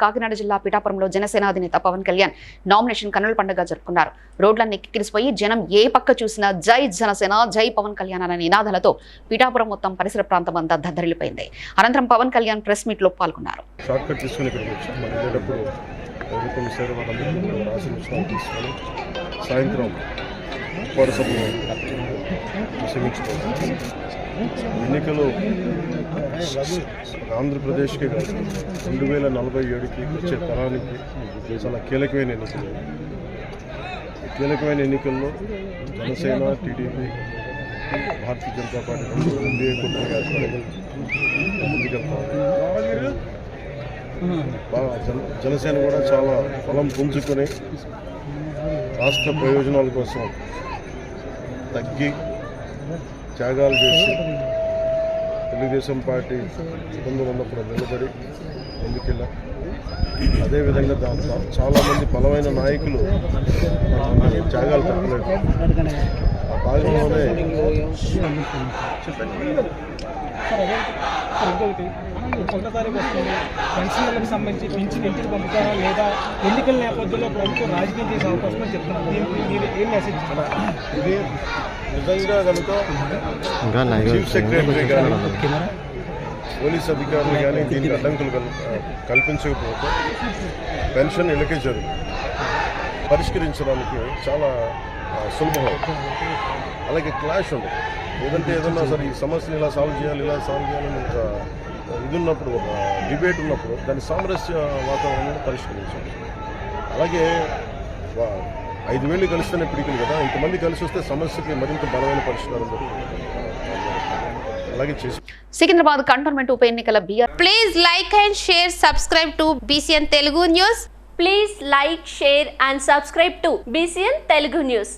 కాకినాడ జిల్లా పిఠాపురంలో జనసేన అధినేత పవన్ కళ్యాణ్ నామినేషన్ కన్నుల పండుగ జరుపుకున్నారు. రోడ్లన్నీ కిక్కిరిసిపోయి జనం ఏ పక్క చూసినా జై జనసేన జై పవన్ కళ్యాణ్ అనే నినాదాలతో పిఠాపురం మొత్తం పరిసర ప్రాంతం అంతా దద్దరిల్లిపోయింది. అనంతరం పవన్ కళ్యాణ్ ప్రెస్ మీట్లో పాల్గొన్నారు సాయంత్రం పౌరసభను ముగించుకోవాలి ఎన్నికలు ఆంధ్రప్రదేశ్కి కాదు రెండు వేల నలభై ఏడుకి వచ్చే తరానికి చాలా కీలకమైన ఎన్నికలు. కీలకమైన ఎన్నికల్లో Janasena TDP Bharatiya Janata party NDA ముందుకెళ్తాం బాగా జన జనసేన కూడా చాలా బలం పుంజుకొని రాష్ట్ర ప్రయోజనాల కోసం తగ్గి త్యాగాలు చేసి తెలుగుదేశం పార్టీ ఇబ్బందులు ఉన్నప్పుడు నిలబడి ముందుకెళ్ళాం. అదేవిధంగా దాంట్లో చాలామంది బలమైన నాయకులు త్యాగాలు తప్పలేదు. ఆ భాగంలోనే ఒకటో తారీఖు వస్తుంది. పెన్షన్లకు సంబంధించి పింఛన్ ఇంటికి పంపుతారా లేదా ఎన్నికల నేపథ్యంలో ప్రభుత్వం రాజకీయం చేసే అవకాశం దీనికి మీరు ఏం మెసేజ్ ఇస్తారు ఇది నిజంగా కనుక చీఫ్ సెక్రటరీ కానీ పోలీస్ అధికారులు కానీ దీనికి అడ్డంకులు కల్- కల్పించకపోతే పెన్షన్ ఇళ్ళకే జరుగుతుంది పరిష్కరించడానికి చాలా సులభం అవుతుంది. అలాగే క్లాష్ ఉండదు. ఏదంటే ఏదన్నా సరే ఈ సమస్యను ఇలా సాల్వ్ చేయాలి ఇలా సాల్వ్ చేయాలని ఒక ఇది ఉన్నప్పుడు ఒక డిబేట్ ఉన్నప్పుడు దాని సామరస్య వాతావరణంలో పరిష్కరించాలి అలాగే ఐదు వేలు కలిస్తేనే పిడికిలు కదా ఇంతమంది కలిసి వస్తే సమస్యకి మరింత బలమైన పరిష్కారం అలాగే చేసి సికింద్రాబాద్ కంటోన్మెంట్ ఉప ఎన్నికల BR Please like and share, subscribe to BCN Telugu News. Please like, share and subscribe to BCN Telugu News.